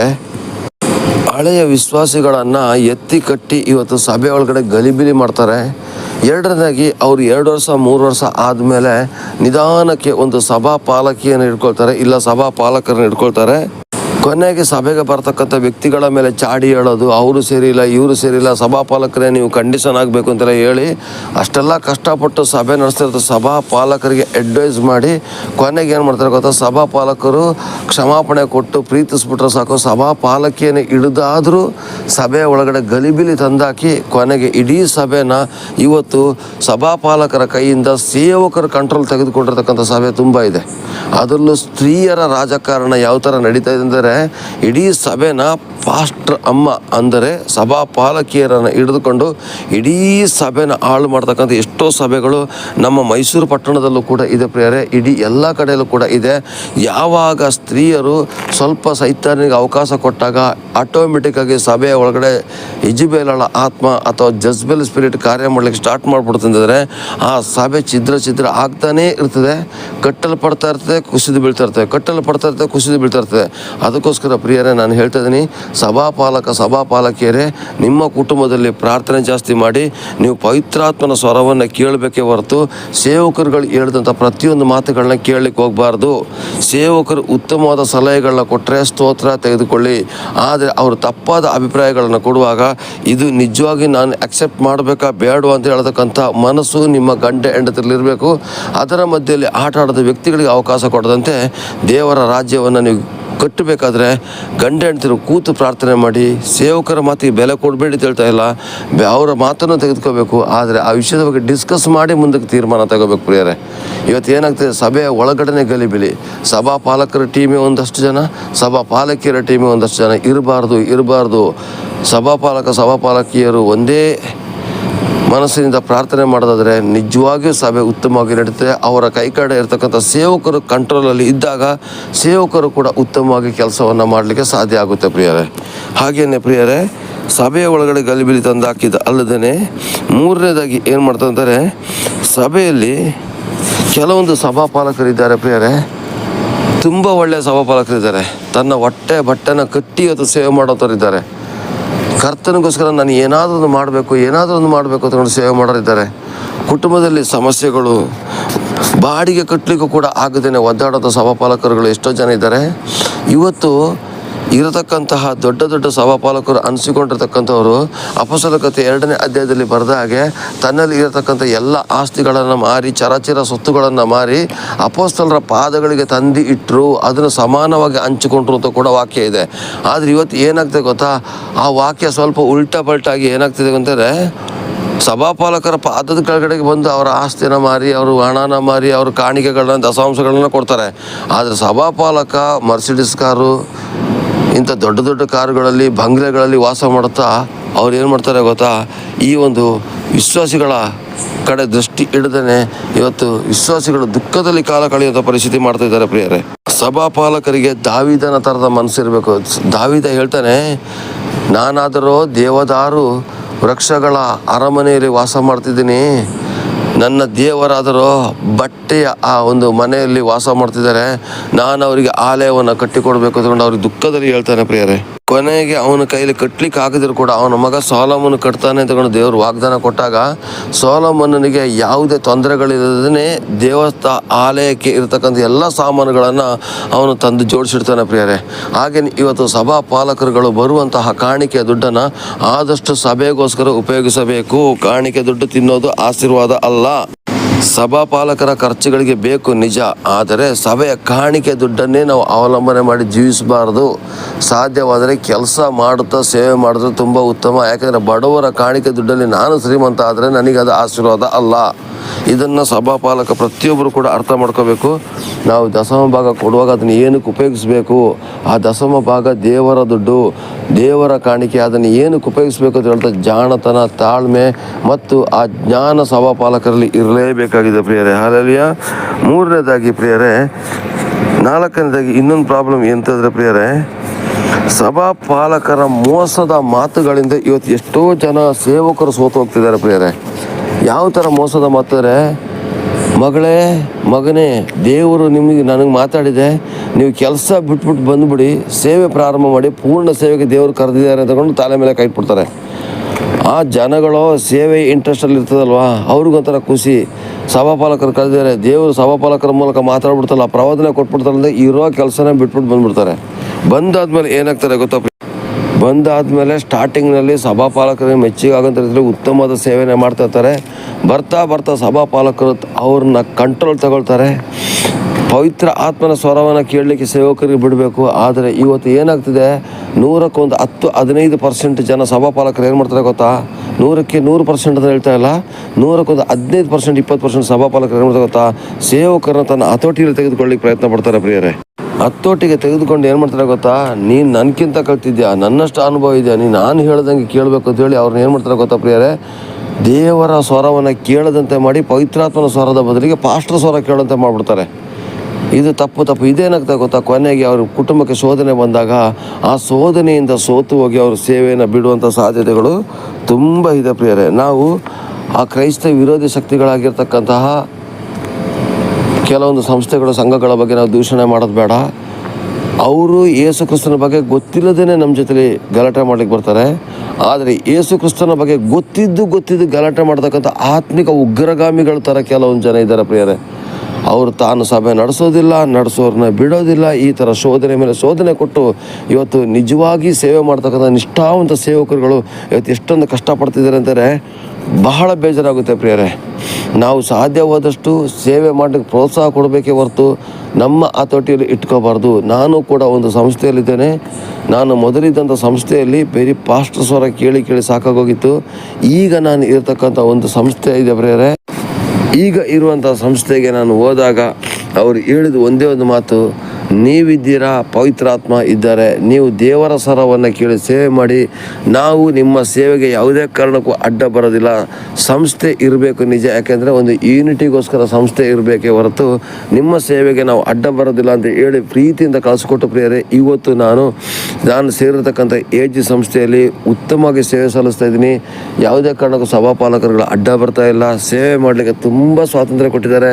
ಹಳೆಯ ವಿಶ್ವಾಸಿಗಳನ್ನು ಎತ್ತಿ ಕಟ್ಟಿ ಇವತ್ತು ಸಭೆ ಒಳಗಡೆ ಗಲಿಬಿಲಿ ಮಾಡ್ತಾರೆ. ಎರಡನೇದಾಗಿ ಅವರು ಎರಡು ವರ್ಷ, ಮೂರು ವರ್ಷ ಆದಮೇಲೆ ನಿಧಾನಕ್ಕೆ ಒಂದು ಸಭಾ ಪಾಲಕಿಯನ್ನು ಇಟ್ಕೊಳ್ತಾರೆ ಇಲ್ಲ ಸಭಾ ಪಾಲಕರನ್ನು ಇಟ್ಕೊಳ್ತಾರೆ ಕೊನೆಗೆ ಸಭೆಗೆ ಬರ್ತಕ್ಕಂಥ ವ್ಯಕ್ತಿಗಳ ಮೇಲೆ ಚಾಡಿ ಹೇಳೋದು, ಅವರು ಸೇರಿಲ್ಲ, ಇವರು ಸೇರಿಲ್ಲ, ಸಭಾಪಾಲಕರೇ ನೀವು ಕಂಡೀಷನ್ ಆಗಬೇಕು ಅಂತೆಲ್ಲ ಹೇಳಿ ಅಷ್ಟೆಲ್ಲ ಕಷ್ಟಪಟ್ಟು ಸಭೆ ನಡೆಸ್ತಿರ್ತಾರೆ ಸಭಾಪಾಲಕರಿಗೆ ಅಡ್ವೈಸ್ ಮಾಡಿ ಕೊನೆಗೆ ಏನು ಮಾಡ್ತಾರೆ ಗೊತ್ತಾ? ಸಭಾಪಾಲಕರು ಕ್ಷಮಾಪಣೆ ಕೊಟ್ಟು ಪ್ರೀತಿಸ್ಬಿಟ್ರೆ ಸಾಕು, ಸಭಾಪಾಲಕಿಯನ್ನು ಹಿಡಿದಾದರೂ ಸಭೆ ಒಳಗಡೆ ಗಲಿಬಿಲಿ ತಂದಾಕಿ ಕೊನೆಗೆ ಇಡೀ ಸಭೆನ ಇವತ್ತು ಸಭಾಪಾಲಕರ ಕೈಯಿಂದ ಸೇವಕರ ಕಂಟ್ರೋಲ್ ತೆಗೆದುಕೊಂಡಿರ್ತಕ್ಕಂಥ ಸಭೆ ತುಂಬ ಇದೆ. ಅದರಲ್ಲೂ ಸ್ತ್ರೀಯರ ರಾಜಕಾರಣ ಯಾವ ಥರ ನಡೀತಾ ಇದೆ ಅಂದರೆ ಇಡೀ ಸಭೆನ ಫಾಸ್ಟ್ರ್ ಅಮ್ಮ ಅಂದರೆ ಸಭಾ ಪಾಲಕಿಯರನ್ನು ಹಿಡಿದುಕೊಂಡು ಇಡೀ ಸಭೆನ ಹಾಳು ಮಾಡ್ತಕ್ಕಂಥ ಎಷ್ಟೋ ಸಭೆಗಳು ನಮ್ಮ ಮೈಸೂರು ಪಟ್ಟಣದಲ್ಲೂ ಕೂಡ ಇದೆ ಪ್ರಿಯರೇ. ಇಡೀ ಎಲ್ಲ ಕಡೆಯಲ್ಲೂ ಕೂಡ ಇದೆ. ಯಾವಾಗ ಸ್ತ್ರೀಯರು ಸ್ವಲ್ಪ ಸೈತಾನಿಗೆ ಅವಕಾಶ ಕೊಟ್ಟಾಗ ಆಟೋಮೆಟಿಕ್ಕಾಗಿ ಸಭೆಯ ಒಳಗಡೆ ಇಜಿಬೇಲಳ ಆತ್ಮ ಅಥವಾ ಜಜ್ಬೆಲ್ ಸ್ಪಿರಿಟ್ ಕಾರ್ಯ ಮಾಡ್ಲಿಕ್ಕೆ ಸ್ಟಾರ್ಟ್ ಮಾಡಿಬಿಡ್ತಂದರೆ ಆ ಸಭೆ ಛಿದ್ರ ಛಿದ್ರ ಆಗ್ತಾನೇ ಇರ್ತದೆ. ಕಟ್ಟಲ್ಪಡ್ತಾ ಇರ್ತದೆ, ಕುಸಿದು ಬೀಳ್ತಾ ಇರ್ತದೆ. ಕಟ್ಟಲ್ಪಡ್ತಾ ಇರ್ತದೆ, ಕುಸಿದು ಬೀಳ್ತಾ ಇರ್ತದೆ. ಅದಕ್ಕೋಸ್ಕರ ಪ್ರಿಯರೇ, ನಾನು ಹೇಳ್ತಾ ಇದ್ದೀನಿ, ಸಭಾಪಾಲಕ, ಸಭಾಪಾಲಕಿಯರೇ, ನಿಮ್ಮ ಕುಟುಂಬದಲ್ಲಿ ಪ್ರಾರ್ಥನೆ ಜಾಸ್ತಿ ಮಾಡಿ, ನೀವು ಪವಿತ್ರಾತ್ಮನ ಸ್ವರವನ್ನು ಕೇಳಬೇಕೇ ಹೊರತು ಸೇವಕರುಗಳು ಹೇಳಿದಂಥ ಪ್ರತಿಯೊಂದು ಮಾತುಗಳನ್ನ ಕೇಳಲಿಕ್ಕೆ ಹೋಗಬಾರ್ದು. ಸೇವಕರು ಉತ್ತಮವಾದ ಸಲಹೆಗಳನ್ನ ಕೊಟ್ಟರೆ ಸ್ತೋತ್ರ ತೆಗೆದುಕೊಳ್ಳಿ. ಆದರೆ ಅವರು ತಪ್ಪಾದ ಅಭಿಪ್ರಾಯಗಳನ್ನು ಕೊಡುವಾಗ ಇದು ನಿಜವಾಗಿ ನಾನು ಅಕ್ಸೆಪ್ಟ್ ಮಾಡಬೇಕಾ, ಬೇಡವಾ ಅಂತ ಹೇಳತಕ್ಕಂಥ ಮನಸ್ಸು ನಿಮ್ಮ ಗಂಟೆ ಹೆಂಡತಿರಲಿರಬೇಕು ಅದರ ಮಧ್ಯೆಯಲ್ಲಿ ಆಟ ಆಡದ ವ್ಯಕ್ತಿಗಳಿಗೆ ಅವಕಾಶ ಕೊಡದಂತೆ ದೇವರ ರಾಜ್ಯವನ್ನು ನೀವು ಕಟ್ಟಬೇಕಾದ್ರೆ ಗಂಡ ಹೆಂಡ್ತಿರು ಕೂತು ಪ್ರಾರ್ಥನೆ ಮಾಡಿ ಸೇವಕರ ಮಾತಿಗೆ ಬೆಲೆ ಕೊಡಬೇಡಿ ಅಂತ ಹೇಳ್ತಾ ಇಲ್ಲ. ಅವರ ಮಾತನ್ನು ತೆಗೆದುಕೋಬೇಕು. ಆದರೆ ಆ ವಿಷಯದ ಬಗ್ಗೆ ಡಿಸ್ಕಸ್ ಮಾಡಿ ಮುಂದಕ್ಕೆ ತೀರ್ಮಾನ ತಗೋಬೇಕು ಪ್ರಿಯರೇ. ಇವತ್ತು ಏನಾಗ್ತದೆ? ಸಭೆಯ ಒಳಗಡೆನೆ ಗಲಿಬಿಲಿ. ಸಭಾ ಪಾಲಕರ ಟೀಮೇ ಒಂದಷ್ಟು ಜನ, ಸಭಾ ಪಾಲಕಿಯರ ಟೀಮೇ ಒಂದಷ್ಟು ಜನ. ಇರಬಾರ್ದು ಇರಬಾರ್ದು. ಸಭಾಪಾಲಕ, ಸಭಾಪಾಲಕಿಯರು ಒಂದೇ ಮನಸ್ಸಿನಿಂದ ಪ್ರಾರ್ಥನೆ ಮಾಡೋದಾದರೆ ನಿಜವಾಗಿಯೂ ಸಭೆ ಉತ್ತಮವಾಗಿ ನಡೀತದೆ. ಅವರ ಕೈ ಕಡೆ ಇರತಕ್ಕಂಥ ಸೇವಕರು ಕಂಟ್ರೋಲಲ್ಲಿ ಇದ್ದಾಗ ಸೇವಕರು ಕೂಡ ಉತ್ತಮವಾಗಿ ಕೆಲಸವನ್ನು ಮಾಡಲಿಕ್ಕೆ ಸಾಧ್ಯ ಆಗುತ್ತೆ ಪ್ರಿಯರೇ. ಹಾಗೆಯೇ ಪ್ರಿಯರೇ, ಸಭೆಯ ಒಳಗಡೆ ಗಲಿಬಿಲಿ ತಂದು ಹಾಕಿದ ಅಲ್ಲದೇ ಮೂರನೇದಾಗಿ ಏನು ಮಾಡ್ತಂತಾರೆ ಸಭೆಯಲ್ಲಿ ಕೆಲವೊಂದು ಸಭಾಪಾಲಕರಿದ್ದಾರೆ ಪ್ರಿಯರೇ. ತುಂಬ ಒಳ್ಳೆಯ ಸಭಾಪಾಲಕರಿದ್ದಾರೆ. ತನ್ನ ಹೊಟ್ಟೆ ಬಟ್ಟೆನ ಕಟ್ಟಿ ಅದು ಸೇವೆ ಮಾಡೋತರಿದ್ದಾರೆ ಕರ್ತನಿಗೋಸ್ಕರ ನಾನು ಏನಾದರೂ ಮಾಡಬೇಕು ಏನಾದರೂ ಒಂದು ಮಾಡಬೇಕು ಅಂತ ಸೇವೆ ಮಾಡೋರಿದ್ದಾರೆ. ಕುಟುಂಬದಲ್ಲಿ ಸಮಸ್ಯೆಗಳು, ಬಾಡಿಗೆ ಕಟ್ಟಲಿಕ್ಕೂ ಕೂಡ ಆಗದೇನೆ. ಒದ್ದಾಡೋದ ಸಭಾಪಾಲಕರುಗಳು ಎಷ್ಟೋ ಜನ ಇದ್ದಾರೆ. ಇವತ್ತು ಇರತಕ್ಕಂತಹ ದೊಡ್ಡ ದೊಡ್ಡ ಸಭಾಪಾಲಕರು ಅನಿಸಿಕೊಂಡಿರ್ತಕ್ಕಂಥವರು ಅಪಸಲಕತೆ ಎರಡನೇ ಅಧ್ಯಾಯದಲ್ಲಿ ಬರೆದ ಹಾಗೆ ತನ್ನಲ್ಲಿ ಇರತಕ್ಕಂಥ ಎಲ್ಲ ಆಸ್ತಿಗಳನ್ನು ಮಾರಿ ಚರಾಚರ ಸ್ವತ್ತುಗಳನ್ನು ಮಾರಿ ಅಪೋಸ್ತಲರ ಪಾದಗಳಿಗೆ ತಂದಿ ಇಟ್ಟರು ಅದನ್ನು ಸಮಾನವಾಗಿ ಹಂಚಿಕೊಂಡ್ರು ಅಂತ ಕೂಡ ವಾಕ್ಯ ಇದೆ. ಆದರೆ ಇವತ್ತು ಏನಾಗ್ತದೆ ಗೊತ್ತಾ? ಆ ವಾಕ್ಯ ಸ್ವಲ್ಪ ಉಲ್ಟಾ ಪಲ್ಟಾಗಿ ಏನಾಗ್ತಿದೆ ಅಂತಂದರೆ ಸಭಾಪಾಲಕರ ಪಾದದ ಕೆಳಗಡೆಗೆ ಬಂದು ಅವರ ಆಸ್ತಿನ ಮಾರಿ, ಅವರು ಹಣನ ಮಾರಿ, ಅವ್ರ ಕಾಣಿಕೆಗಳನ್ನ, ದಶಾಂಶಗಳನ್ನ ಕೊಡ್ತಾರೆ. ಆದರೆ ಸಭಾಪಾಲಕ ಮರ್ಸಿಡಿಸ್ ಕಾರು ಇಂಥ ದೊಡ್ಡ ದೊಡ್ಡ ಕಾರುಗಳಲ್ಲಿ, ಬಂಗ್ಲೆಗಳಲ್ಲಿ ವಾಸ ಮಾಡುತ್ತಾ ಅವ್ರು ಏನು ಮಾಡ್ತಾರೆ ಗೊತ್ತಾ? ಈ ಒಂದು ವಿಶ್ವಾಸಿಗಳ ಕಡೆ ದೃಷ್ಟಿ ಇಡದೇ ಇವತ್ತು ವಿಶ್ವಾಸಿಗಳು ದುಃಖದಲ್ಲಿ ಕಾಲ ಕಳೆಯುವಂಥ ಪರಿಸ್ಥಿತಿ ಮಾಡ್ತಾ ಇದ್ದಾರೆ ಪ್ರಿಯರೇ. ಸಭಾಪಾಲಕರಿಗೆ ದಾವಿದನ ಥರದ ಮನಸ್ಸಿರಬೇಕು. ದಾವಿದ ಹೇಳ್ತಾನೆ, ನಾನಾದರೂ ದೇವದಾರು ವೃಕ್ಷಗಳ ಅರಮನೆಯಲ್ಲಿ ವಾಸ ಮಾಡ್ತಿದ್ದೀನಿ. ನನ್ನ ದೇವರಾದರೂ ಬಟ್ಟೆಯ ಆ ಒಂದು ಮನೆಯಲ್ಲಿ ವಾಸ ಮಾಡ್ತಿದ್ದಾರೆ. ನಾನು ಅವರಿಗೆ ಆಲಯವನ್ನು ಕಟ್ಟಿಕೊಡ್ಬೇಕು ಅಂದ್ಕೊಂಡು ಅವ್ರಿಗೆ ದುಃಖದಲ್ಲಿ ಹೇಳ್ತಾನೆ ಪ್ರಿಯರೇ. ಕೊನೆಗೆ ಅವನ ಕೈಲಿ ಕಟ್ಲಿಕ್ಕೆ ಹಾಕಿದ್ರು ಕೂಡ ಅವನ ಮಗ ಸೋಲಮನ್ ಕಟ್ತಾನೆ ಅಂತಕೊಂಡು ದೇವರು ವಾಗ್ದಾನ ಕೊಟ್ಟಾಗ ಸೋಲಮನ್ನನಿಗೆ ಯಾವುದೇ ತೊಂದರೆಗಳಿಲ್ಲದೇ ದೇವಸ್ಥ ಆಲಯಕ್ಕೆ ಇರತಕ್ಕಂಥ ಎಲ್ಲ ಸಾಮಾನುಗಳನ್ನು ಅವನು ತಂದು ಜೋಡಿಸಿಡ್ತಾನೆ ಪ್ರಿಯರೇ. ಹಾಗೆ ಇವತ್ತು ಸಭಾ ಪಾಲಕರುಗಳು ಬರುವಂತಹ ಕಾಣಿಕೆ ದುಡ್ಡನ್ನು ಆದಷ್ಟು ಸಭೆಗೋಸ್ಕರ ಉಪಯೋಗಿಸಬೇಕು. ಕಾಣಿಕೆ ದುಡ್ಡು ತಿನ್ನೋದು ಆಶೀರ್ವಾದ ಅಲ್ಲ. ಸಭಾಪಾಲಕರ ಖರ್ಚುಗಳಿಗೆ ಬೇಕು ನಿಜ, ಆದರೆ ಸಭೆಯ ಕಾಣಿಕೆ ದುಡ್ಡನ್ನೇ ನಾವು ಅವಲಂಬನೆ ಮಾಡಿ ಜೀವಿಸಬಾರ್ದು. ಸಾಧ್ಯವಾದರೆ ಕೆಲಸ ಮಾಡುತ್ತಾ ಸೇವೆ ಮಾಡಿದ್ರೆ ತುಂಬ ಉತ್ತಮ. ಯಾಕಂದರೆ ಬಡವರ ಕಾಣಿಕೆ ದುಡ್ಡಲ್ಲಿ ನಾನು ಶ್ರೀಮಂತ ಆದರೆ ನನಗೆ ಅದು ಆಶೀರ್ವಾದ ಅಲ್ಲ. ಇದನ್ನು ಸಭಾಪಾಲಕ ಪ್ರತಿಯೊಬ್ಬರು ಕೂಡ ಅರ್ಥ ಮಾಡ್ಕೋಬೇಕು. ನಾವು ದಶಮ ಭಾಗ ಕೊಡುವಾಗ ಅದನ್ನು ಏನಕ್ಕೆ ಉಪಯೋಗಿಸ್ಬೇಕು? ಆ ದಶಮ ಭಾಗ ದೇವರ ದುಡ್ಡು. ದೇವರ ಕಾಣಿಕೆ, ಅದನ್ನು ಏನಕ್ಕೆ ಉಪಯೋಗಿಸಬೇಕು ಅಂತ ಹೇಳ್ತಾ ಜಾಣತನ ತಾಳ್ಮೆ ಮತ್ತು ಆ ಜ್ಞಾನ ಸಭಾಪಾಲಕರಲ್ಲಿ ಇರಲೇಬೇಕಾಗಿದೆ ಪ್ರಿಯರೇ. ಹಾಲಲ್ಲಿಯ ಮೂರನೇದಾಗಿ ಪ್ರಿಯರೇ, ನಾಲ್ಕನೇದಾಗಿ ಇನ್ನೊಂದು ಪ್ರಾಬ್ಲಮ್ ಎಂತಂದ್ರೆ ಪ್ರಿಯರೇ, ಸಭಾಪಾಲಕರ ಮೋಸದ ಮಾತುಗಳಿಂದ ಇವತ್ತು ಎಷ್ಟೋ ಜನ ಸೇವಕರು ಸೋತು ಹೋಗ್ತಿದ್ದಾರೆ ಪ್ರಿಯರೇ. ಯಾವ ಥರ ಮೋಸದ ಮಾತಾರೆ ಮಗಳೇ, ಮಗನೇ, ದೇವರು ನಿಮಗೆ ನನಗೆ ಮಾತಾಡಿದೆ, ನೀವು ಕೆಲಸ ಬಿಟ್ಬಿಟ್ಟು ಬಂದುಬಿಡಿ, ಸೇವೆ ಪ್ರಾರಂಭ ಮಾಡಿ, ಪೂರ್ಣ ಸೇವೆಗೆ ದೇವರು ಕರೆದಿದ್ದಾರೆ ಅಂತಕೊಂಡು ತಲೆ ಮೇಲೆ ಕೈ ಇಟ್ಬಿಡ್ತಾರೆ. ಆ ಜನಗಳು ಸೇವೆ ಇಂಟ್ರೆಸ್ಟಲ್ಲಿ ಇರ್ತದಲ್ವಾ, ಅವ್ರಿಗೊಂಥರ ಖುಷಿ. ಸಭಾಪಾಲಕರು ಕರೆದಿದ್ದಾರೆ. ದೇವರು ಸಭಾಪಾಲಕರ ಮೂಲಕ ಮಾತಾಡ್ಬಿಡ್ತಲ್ಲ ಪ್ರವಾದನೆ ಕೊಟ್ಬಿಡ್ತಾರಲ್ಲ ಇರೋ ಕೆಲಸನೇ ಬಿಟ್ಬಿಟ್ಟು ಬಂದ್ಬಿಡ್ತಾರೆ. ಬಂದಾದ್ಮೇಲೆ ಏನಾಗ್ತಾರೆ ಗೊತ್ತಾ ಬಂದಾದ್ಮೇಲೆ ಸ್ಟಾರ್ಟಿಂಗ್ನಲ್ಲಿ ಸಭಾಪಾಲಕರಿಗೆ ಮೆಚ್ಚುಗೆ ಆಗೋಂಥ ರೀತಿಯಲ್ಲಿ ಉತ್ತಮವಾದ ಸೇವೆನೇ ಮಾಡ್ತಾ ಇರ್ತಾರೆ. ಬರ್ತಾ ಬರ್ತಾ ಸಭಾಪಾಲಕರು ಅವ್ರನ್ನ ಕಂಟ್ರೋಲ್ ತಗೊಳ್ತಾರೆ. ಪವಿತ್ರ ಆತ್ಮನ ಸ್ವರವನ್ನು ಕೇಳಲಿಕ್ಕೆ ಸೇವಕರಿಗೆ ಬಿಡಬೇಕು. ಆದರೆ ಇವತ್ತು ಏನಾಗ್ತಿದೆ? ನೂರಕ್ಕೊಂದು ಹತ್ತು ಹದಿನೈದು ಪರ್ಸೆಂಟ್ ಜನ ಸಭಾಪಾಲಕರು ಏನು ಮಾಡ್ತಾರೆ ಗೊತ್ತಾ? ನೂರಕ್ಕೆ ನೂರು ಪರ್ಸೆಂಟ್ ಅಂತ ಹೇಳ್ತಾ ಇಲ್ಲ. ನೂರಕ್ಕೊಂದು ಹದಿನೈದು ಪರ್ಸೆಂಟ್ ಇಪ್ಪತ್ತು ಪರ್ಸೆಂಟ್ ಸಭಾಪಾಲಕರು ಏನು ಮಾಡ್ತಾ ಗೊತ್ತಾ? ಸೇವಕರನ್ನ ತನ್ನ ಹತೋಟಿಯಲ್ಲಿ ತೆಗೆದುಕೊಳ್ಳಿಕ್ಕೆ ಪ್ರಯತ್ನ ಪಡ್ತಾರೆ ಪ್ರಿಯರೇ. ಹತ್ತೋಟಿಗೆ ತೆಗೆದುಕೊಂಡು ಏನು ಮಾಡ್ತಾರೆ ಗೊತ್ತಾ? ನೀನು ನನಗಿಂತ ಕಲ್ತಿದ್ಯಾ? ನನ್ನಷ್ಟು ಅನುಭವ ಇದೆಯಾ? ನೀನು ನಾನು ಹೇಳ್ದಂಗೆ ಕೇಳಬೇಕು ಅಂತ ಹೇಳಿ ಅವ್ರನ್ನ ಏನು ಮಾಡ್ತಾರೆ ಗೊತ್ತಾ ಪ್ರಿಯರೇ? ದೇವರ ಸ್ವರವನ್ನು ಕೇಳದಂತೆ ಮಾಡಿ ಪವಿತ್ರಾತ್ಮನ ಸ್ವರದ ಬದಲಿಗೆ ಪಾಸ್ಟರ್ ಸ್ವರ ಕೇಳಂತೆ ಮಾಡಿಬಿಡ್ತಾರೆ. ಇದು ತಪ್ಪು ತಪ್ಪು. ಇದೇನಾಗ್ತದೆ ಗೊತ್ತಾ? ಕೊನೆಗೆ ಅವ್ರ ಕುಟುಂಬಕ್ಕೆ ಶೋಧನೆ ಬಂದಾಗ ಆ ಶೋಧನೆಯಿಂದ ಸೋತು ಹೋಗಿ ಅವ್ರ ಸೇವೆಯನ್ನು ಬಿಡುವಂಥ ಸಾಧ್ಯತೆಗಳು ತುಂಬ ಇದೆ ಪ್ರಿಯರೇ. ನಾವು ಆ ಕ್ರೈಸ್ತ ವಿರೋಧಿ ಶಕ್ತಿಗಳಾಗಿರ್ತಕ್ಕಂತಹ ಕೆಲವೊಂದು ಸಂಸ್ಥೆಗಳು, ಸಂಘಗಳ ಬಗ್ಗೆ ನಾವು ದೂಷಣೆ ಮಾಡೋದು ಬೇಡ. ಅವರು ಯೇಸು ಕ್ರಿಸ್ತನ ಬಗ್ಗೆ ಗೊತ್ತಿಲ್ಲದೇ ನಮ್ಮ ಜೊತೆಲಿ ಗಲಾಟೆ ಮಾಡ್ಲಿಕ್ಕೆ ಬರ್ತಾರೆ. ಆದರೆ ಯೇಸು ಕ್ರಿಸ್ತನ ಬಗ್ಗೆ ಗೊತ್ತಿದ್ದು ಗೊತ್ತಿದ್ದು ಗಲಾಟೆ ಮಾಡ್ತಕ್ಕಂಥ ಆತ್ಮಿಕ ಉಗ್ರಗಾಮಿಗಳ ಥರ ಕೆಲವೊಂದು ಜನ ಇದ್ದಾರೆ ಪ್ರಿಯರೇ. ಅವರು ತಾನು ಸಭೆ ನಡೆಸೋದಿಲ್ಲ ನಡೆಸೋರನ್ನ ಬಿಡೋದಿಲ್ಲ. ಈ ಥರ ಶೋಧನೆ ಮೇಲೆ ಶೋಧನೆ ಕೊಟ್ಟು ಇವತ್ತು ನಿಜವಾಗಿ ಸೇವೆ ಮಾಡ್ತಕ್ಕಂಥ ನಿಷ್ಠಾವಂತ ಸೇವಕರುಗಳು ಇವತ್ತು ಎಷ್ಟೊಂದು ಕಷ್ಟಪಡ್ತಿದ್ದಾರೆ ಅಂತಾರೆ ಬಹಳ ಬೇಜಾರಾಗುತ್ತೆ ಪ್ರಿಯರೇ. ನಾವು ಸಾಧ್ಯವಾದಷ್ಟು ಸೇವೆ ಮಾಡಲಿಕ್ಕೆ ಪ್ರೋತ್ಸಾಹ ಕೊಡಬೇಕೇ ಹೊರತು ನಮ್ಮ ಹತೋಟಿಯಲ್ಲಿ ಇಟ್ಕೋಬಾರ್ದು. ನಾನು ಕೂಡ ಒಂದು ಸಂಸ್ಥೆಯಲ್ಲಿದ್ದೇನೆ. ನಾನು ಮೊದಲಿದ್ದಂಥ ಸಂಸ್ಥೆಯಲ್ಲಿ ಬೇರೆ ಪಾಸ್ಟ್ ಸ್ವರ ಕೇಳಿ ಕೇಳಿ ಸಾಕಾಗೋಗಿತ್ತು. ಈಗ ನಾನು ಇರತಕ್ಕಂಥ ಒಂದು ಸಂಸ್ಥೆ ಇದೆ ಪ್ರಿಯರೇ. ಈಗ ಇರುವಂಥ ಸಂಸ್ಥೆಗೆ ನಾನು ಹೋದಾಗ ಅವರು ಹೇಳಿದ ಒಂದೇ ಒಂದು ಮಾತು ನೀವಿದ್ದೀರಾ? ಪವಿತ್ರಾತ್ಮ ಇದ್ದಾರೆ ನೀವು ದೇವರ ಸರವನ್ನು ಕೇಳಿ ಸೇವೆ ಮಾಡಿ, ನಾವು ನಿಮ್ಮ ಸೇವೆಗೆ ಯಾವುದೇ ಕಾರಣಕ್ಕೂ ಅಡ್ಡ ಬರೋದಿಲ್ಲ. ಸಂಸ್ಥೆ ಇರಬೇಕು ನಿಜ, ಯಾಕೆಂದರೆ ಒಂದು ಯೂನಿಟಿಗೋಸ್ಕರ ಸಂಸ್ಥೆ ಇರಬೇಕೇ ಹೊರತು ನಿಮ್ಮ ಸೇವೆಗೆ ನಾವು ಅಡ್ಡ ಬರೋದಿಲ್ಲ ಅಂತ ಹೇಳಿ ಪ್ರೀತಿಯಿಂದ ಕಳಿಸ್ಕೊಟ್ಟು ಪ್ರಿಯರೇ, ಇವತ್ತು ನಾನು ನಾನು ಸೇರಿರ್ತಕ್ಕಂಥ ಎ ಜಿ ಸಂಸ್ಥೆಯಲ್ಲಿ ಉತ್ತಮವಾಗಿ ಸೇವೆ ಸಲ್ಲಿಸ್ತಾ ಇದ್ದೀನಿ. ಯಾವುದೇ ಕಾರಣಕ್ಕೂ ಸಭಾಪಾಲಕರುಗಳು ಅಡ್ಡ ಬರ್ತಾ ಇಲ್ಲ. ಸೇವೆ ಮಾಡಲಿಕ್ಕೆ ತುಂಬ ಸ್ವಾತಂತ್ರ್ಯ ಕೊಟ್ಟಿದ್ದಾರೆ.